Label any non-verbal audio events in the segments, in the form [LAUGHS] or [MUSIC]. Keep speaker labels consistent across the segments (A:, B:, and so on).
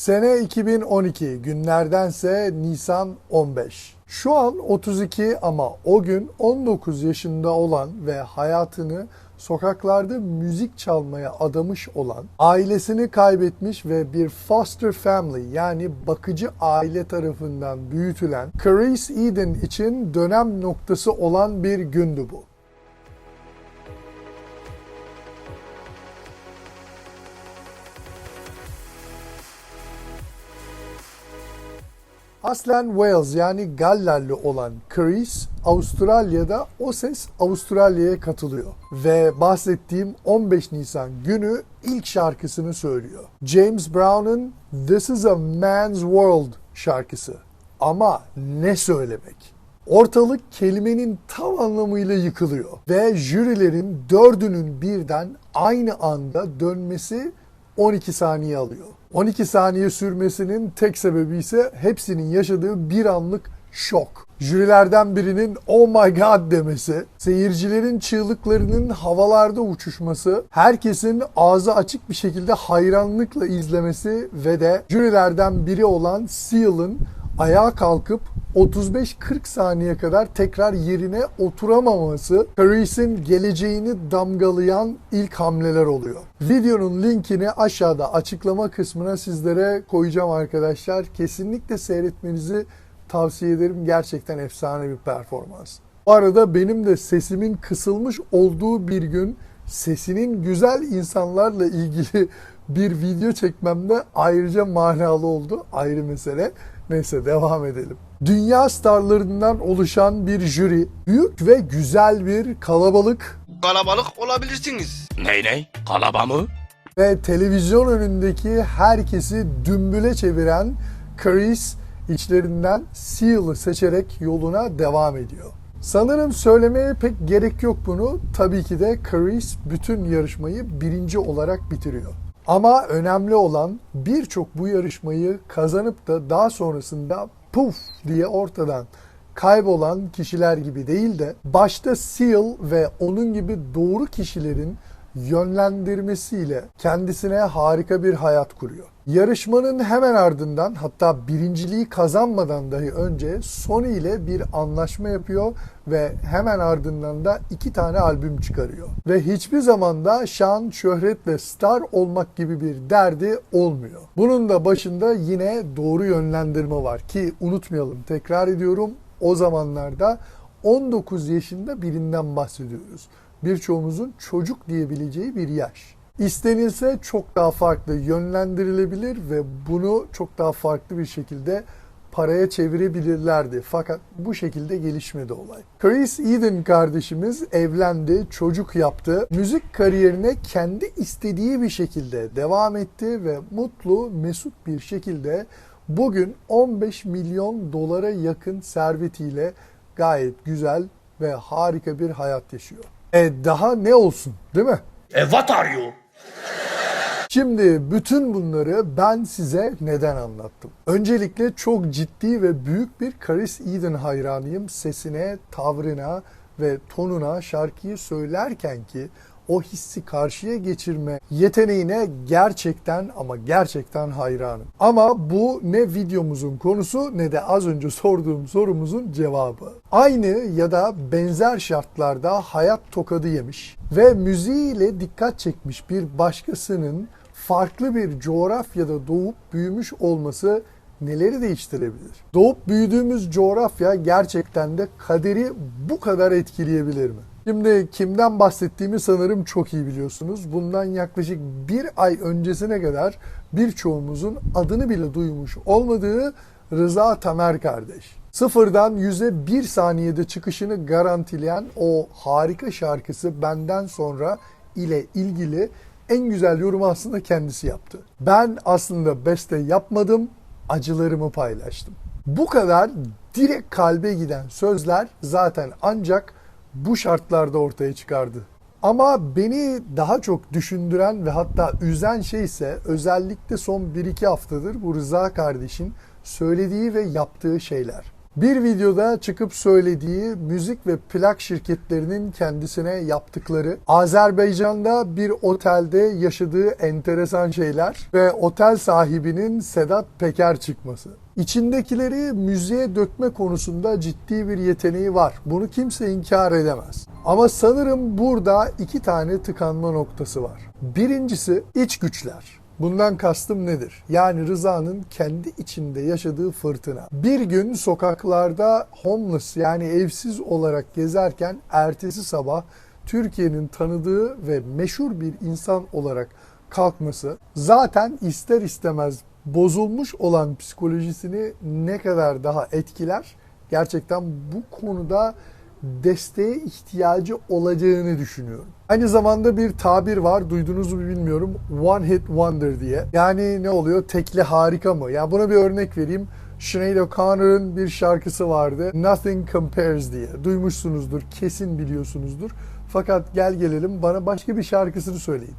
A: Sene 2012, günlerdense Nisan 15. Şu an 32 ama o gün 19 yaşında olan ve hayatını sokaklarda müzik çalmaya adamış olan, ailesini kaybetmiş ve bir foster family yani bakıcı aile tarafından büyütülen Clarice Eden için dönem noktası olan bir gündü bu. Aslen Wales yani Gallerli olan Clarice Avustralya'da O Ses Avustralya'ya katılıyor. Ve bahsettiğim 15 Nisan günü ilk şarkısını söylüyor. James Brown'un This is a Man's World şarkısı. Ama ne söylemek? Ortalık kelimenin tam anlamıyla yıkılıyor. Ve jürilerin dördünün birden aynı anda dönmesi 12 saniye alıyor. 12 saniye sürmesinin tek sebebi ise hepsinin yaşadığı bir anlık şok. Jürilerden birinin oh my god demesi, seyircilerin çığlıklarının havalarda uçuşması, herkesin ağzı açık bir şekilde hayranlıkla izlemesi ve de jürilerden biri olan Seal'ın ayağa kalkıp 35-40 saniye kadar tekrar yerine oturamaması Clarice'in geleceğini damgalayan ilk hamleler oluyor. Videonun linkini aşağıda açıklama kısmına sizlere koyacağım arkadaşlar. Kesinlikle seyretmenizi tavsiye ederim. Gerçekten efsane bir performans. Bu arada benim de sesimin kısılmış olduğu bir gün sesinin güzel insanlarla ilgili bir video çekmemde ayrıca manalı oldu. Ayrı mesele. Neyse devam edelim. Dünya starlarından oluşan bir jüri, büyük ve güzel bir kalabalık
B: kalabalık olabilirsiniz.
C: Ney ney? Kalaba mı?
A: ve televizyon önündeki herkesi dümbüle çeviren Chris içlerinden Seal'ı seçerek yoluna devam ediyor. Sanırım söylemeye pek gerek yok bunu. Tabii ki de Chris bütün yarışmayı birinci olarak bitiriyor. Ama önemli olan birçok bu yarışmayı kazanıp da daha sonrasında puf diye ortadan kaybolan kişiler gibi değil de başta Seal ve onun gibi doğru kişilerin yönlendirmesiyle kendisine harika bir hayat kuruyor. Yarışmanın hemen ardından hatta birinciliği kazanmadan dahi önce Sony ile bir anlaşma yapıyor ve hemen ardından da iki tane albüm çıkarıyor. Ve hiçbir zaman da şan, şöhret ve star olmak gibi bir derdi olmuyor. Bunun da başında yine doğru yönlendirme var ki unutmayalım tekrar ediyorum o zamanlarda 19 yaşında birinden bahsediyoruz birçoğumuzun çocuk diyebileceği bir yaş. İstenilse çok daha farklı yönlendirilebilir ve bunu çok daha farklı bir şekilde paraya çevirebilirlerdi. Fakat bu şekilde gelişmedi olay. Chris Eden kardeşimiz evlendi, çocuk yaptı. Müzik kariyerine kendi istediği bir şekilde devam etti ve mutlu, mesut bir şekilde bugün 15 milyon dolara yakın servetiyle gayet güzel ve harika bir hayat yaşıyor. E daha ne olsun değil mi?
C: E what are you?
A: Şimdi bütün bunları ben size neden anlattım? Öncelikle çok ciddi ve büyük bir Chris Eden hayranıyım. Sesine, tavrına ve tonuna şarkıyı söylerken ki o hissi karşıya geçirme yeteneğine gerçekten ama gerçekten hayranım. Ama bu ne videomuzun konusu ne de az önce [LAUGHS] sorduğum sorumuzun cevabı. Aynı ya da benzer şartlarda hayat tokadı yemiş ve müziğiyle dikkat çekmiş bir başkasının farklı bir coğrafyada doğup büyümüş olması neleri değiştirebilir? Doğup büyüdüğümüz coğrafya gerçekten de kaderi bu kadar etkileyebilir mi? Şimdi kimden bahsettiğimi sanırım çok iyi biliyorsunuz. Bundan yaklaşık bir ay öncesine kadar birçoğumuzun adını bile duymuş olmadığı Rıza Tamer kardeş. Sıfırdan yüze bir saniyede çıkışını garantileyen o harika şarkısı Benden Sonra ile ilgili en güzel yorumu aslında kendisi yaptı. Ben aslında beste yapmadım, acılarımı paylaştım. Bu kadar direkt kalbe giden sözler zaten ancak bu şartlarda ortaya çıkardı. Ama beni daha çok düşündüren ve hatta üzen şey ise özellikle son 1-2 haftadır bu Rıza kardeşin söylediği ve yaptığı şeyler. Bir videoda çıkıp söylediği müzik ve plak şirketlerinin kendisine yaptıkları, Azerbaycan'da bir otelde yaşadığı enteresan şeyler ve otel sahibinin Sedat Peker çıkması. İçindekileri müziğe dökme konusunda ciddi bir yeteneği var. Bunu kimse inkar edemez. Ama sanırım burada iki tane tıkanma noktası var. Birincisi iç güçler. Bundan kastım nedir? Yani Rıza'nın kendi içinde yaşadığı fırtına. Bir gün sokaklarda homeless yani evsiz olarak gezerken ertesi sabah Türkiye'nin tanıdığı ve meşhur bir insan olarak kalkması zaten ister istemez bozulmuş olan psikolojisini ne kadar daha etkiler? Gerçekten bu konuda desteğe ihtiyacı olacağını düşünüyorum. Aynı zamanda bir tabir var, duydunuz mu bilmiyorum. One hit wonder diye. Yani ne oluyor? Tekli harika mı? Ya buna bir örnek vereyim. Sinead O'Connor'ın bir şarkısı vardı. Nothing Compares diye. Duymuşsunuzdur, kesin biliyorsunuzdur. Fakat gel gelelim bana başka bir şarkısını söyleyin.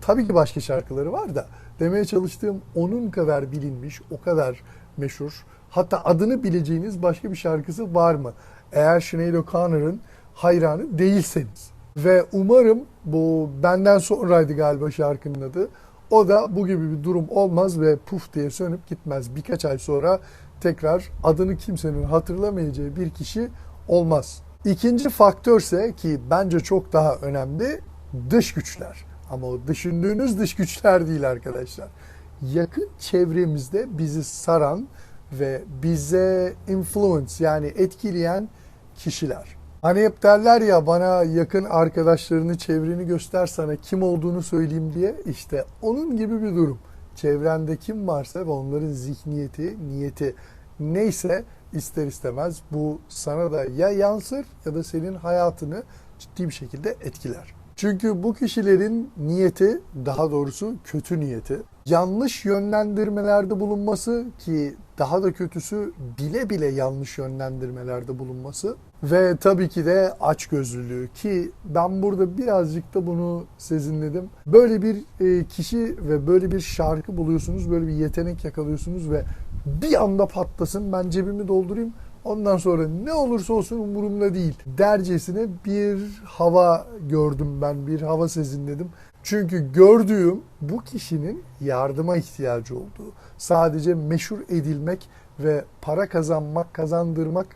A: Tabii ki başka şarkıları var da demeye çalıştığım onun kadar bilinmiş, o kadar meşhur. Hatta adını bileceğiniz başka bir şarkısı var mı? Eğer Sinead O'Connor'ın hayranı değilseniz. Ve umarım bu benden sonraydı galiba şarkının adı. O da bu gibi bir durum olmaz ve puf diye sönüp gitmez. Birkaç ay sonra tekrar adını kimsenin hatırlamayacağı bir kişi olmaz. İkinci faktörse ki bence çok daha önemli dış güçler. Ama o düşündüğünüz dış güçler değil arkadaşlar. Yakın çevremizde bizi saran ve bize influence yani etkileyen kişiler. Hani hep derler ya bana yakın arkadaşlarını, çevreni göster sana kim olduğunu söyleyeyim diye. İşte onun gibi bir durum. Çevrende kim varsa ve onların zihniyeti, niyeti neyse ister istemez bu sana da ya yansır ya da senin hayatını ciddi bir şekilde etkiler. Çünkü bu kişilerin niyeti, daha doğrusu kötü niyeti, yanlış yönlendirmelerde bulunması ki daha da kötüsü bile bile yanlış yönlendirmelerde bulunması ve tabii ki de açgözlülüğü ki ben burada birazcık da bunu sezinledim. Böyle bir e, kişi ve böyle bir şarkı buluyorsunuz, böyle bir yetenek yakalıyorsunuz ve bir anda patlasın ben cebimi doldurayım Ondan sonra ne olursa olsun umurumda değil. Dercesine bir hava gördüm ben, bir hava sezinledim. Çünkü gördüğüm bu kişinin yardıma ihtiyacı olduğu. Sadece meşhur edilmek ve para kazanmak, kazandırmak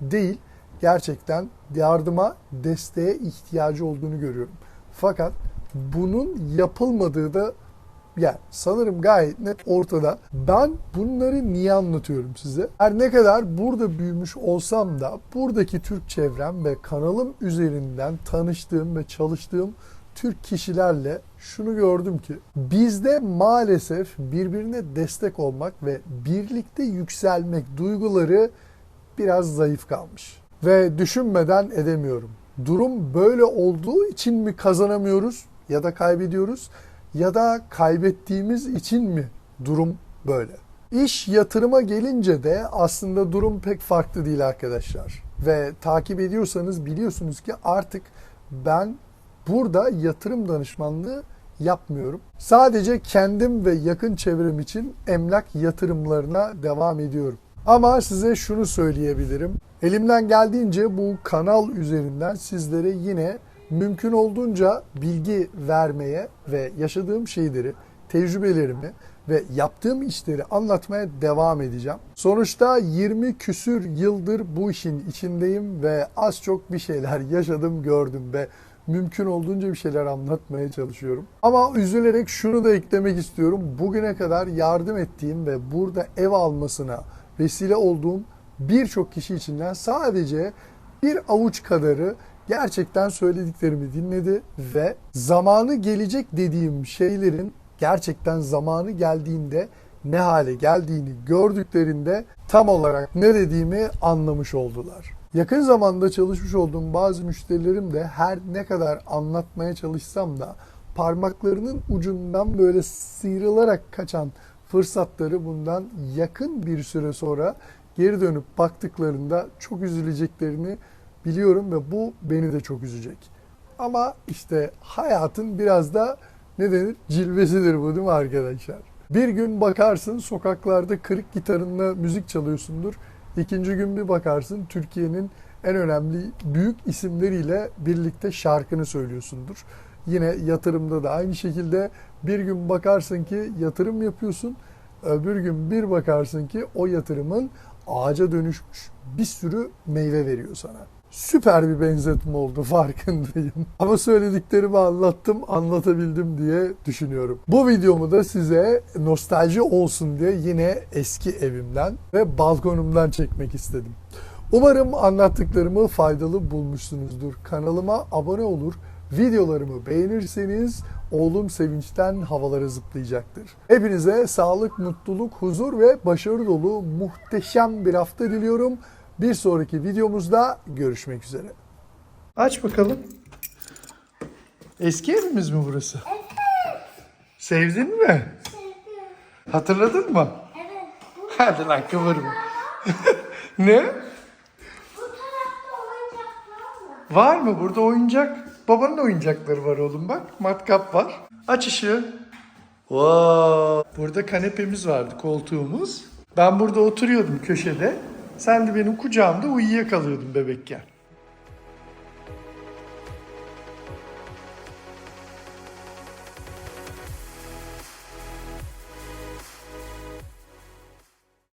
A: değil. Gerçekten yardıma, desteğe ihtiyacı olduğunu görüyorum. Fakat bunun yapılmadığı da yani sanırım gayet net ortada. Ben bunları niye anlatıyorum size? Her ne kadar burada büyümüş olsam da buradaki Türk çevrem ve kanalım üzerinden tanıştığım ve çalıştığım Türk kişilerle şunu gördüm ki bizde maalesef birbirine destek olmak ve birlikte yükselmek duyguları biraz zayıf kalmış. Ve düşünmeden edemiyorum. Durum böyle olduğu için mi kazanamıyoruz ya da kaybediyoruz? Ya da kaybettiğimiz için mi durum böyle? İş yatırıma gelince de aslında durum pek farklı değil arkadaşlar. Ve takip ediyorsanız biliyorsunuz ki artık ben burada yatırım danışmanlığı yapmıyorum. Sadece kendim ve yakın çevrem için emlak yatırımlarına devam ediyorum. Ama size şunu söyleyebilirim. Elimden geldiğince bu kanal üzerinden sizlere yine mümkün olduğunca bilgi vermeye ve yaşadığım şeyleri, tecrübelerimi ve yaptığım işleri anlatmaya devam edeceğim. Sonuçta 20 küsür yıldır bu işin içindeyim ve az çok bir şeyler [LAUGHS] yaşadım, gördüm ve mümkün olduğunca bir şeyler anlatmaya çalışıyorum. Ama üzülerek şunu da eklemek istiyorum. Bugüne kadar yardım ettiğim ve burada ev almasına vesile olduğum birçok kişi içinden sadece bir avuç kadarı gerçekten söylediklerimi dinledi ve zamanı gelecek dediğim şeylerin gerçekten zamanı geldiğinde ne hale geldiğini gördüklerinde tam olarak ne dediğimi anlamış oldular. Yakın zamanda çalışmış olduğum bazı müşterilerim de her ne kadar anlatmaya çalışsam da parmaklarının ucundan böyle sıyrılarak kaçan fırsatları bundan yakın bir süre sonra geri dönüp baktıklarında çok üzüleceklerini biliyorum ve bu beni de çok üzecek. Ama işte hayatın biraz da ne denir? Cilvesidir bu değil mi arkadaşlar? Bir gün bakarsın sokaklarda kırık gitarınla müzik çalıyorsundur. İkinci gün bir bakarsın Türkiye'nin en önemli büyük isimleriyle birlikte şarkını söylüyorsundur. Yine yatırımda da aynı şekilde bir gün bakarsın ki yatırım yapıyorsun. Öbür gün bir bakarsın ki o yatırımın ağaca dönüşmüş bir sürü meyve veriyor sana. Süper bir benzetme oldu [LAUGHS] farkındayım. Ama söylediklerimi anlattım, anlatabildim diye düşünüyorum. Bu videomu da size nostalji olsun diye yine eski evimden ve balkonumdan çekmek istedim. Umarım anlattıklarımı faydalı bulmuşsunuzdur. Kanalıma abone olur, videolarımı beğenirseniz oğlum sevinçten havalara zıplayacaktır. Hepinize sağlık, mutluluk, huzur ve başarı dolu muhteşem bir hafta diliyorum. Bir sonraki videomuzda görüşmek üzere. Aç bakalım. Eski evimiz mi burası? Evet. Sevdin mi? Sevdim. Hatırladın mı? Evet. Hadi lan kıvırma. [LAUGHS] ne?
D: Bu tarafta oyuncaklar var.
A: Var mı? Burada oyuncak. Babanın oyuncakları var oğlum bak. Matkap var. Aç ışığı. Wow. Burada kanepemiz vardı, koltuğumuz. Ben burada oturuyordum köşede. Sen de benim kucağımda uyuyakalıyordun bebekken.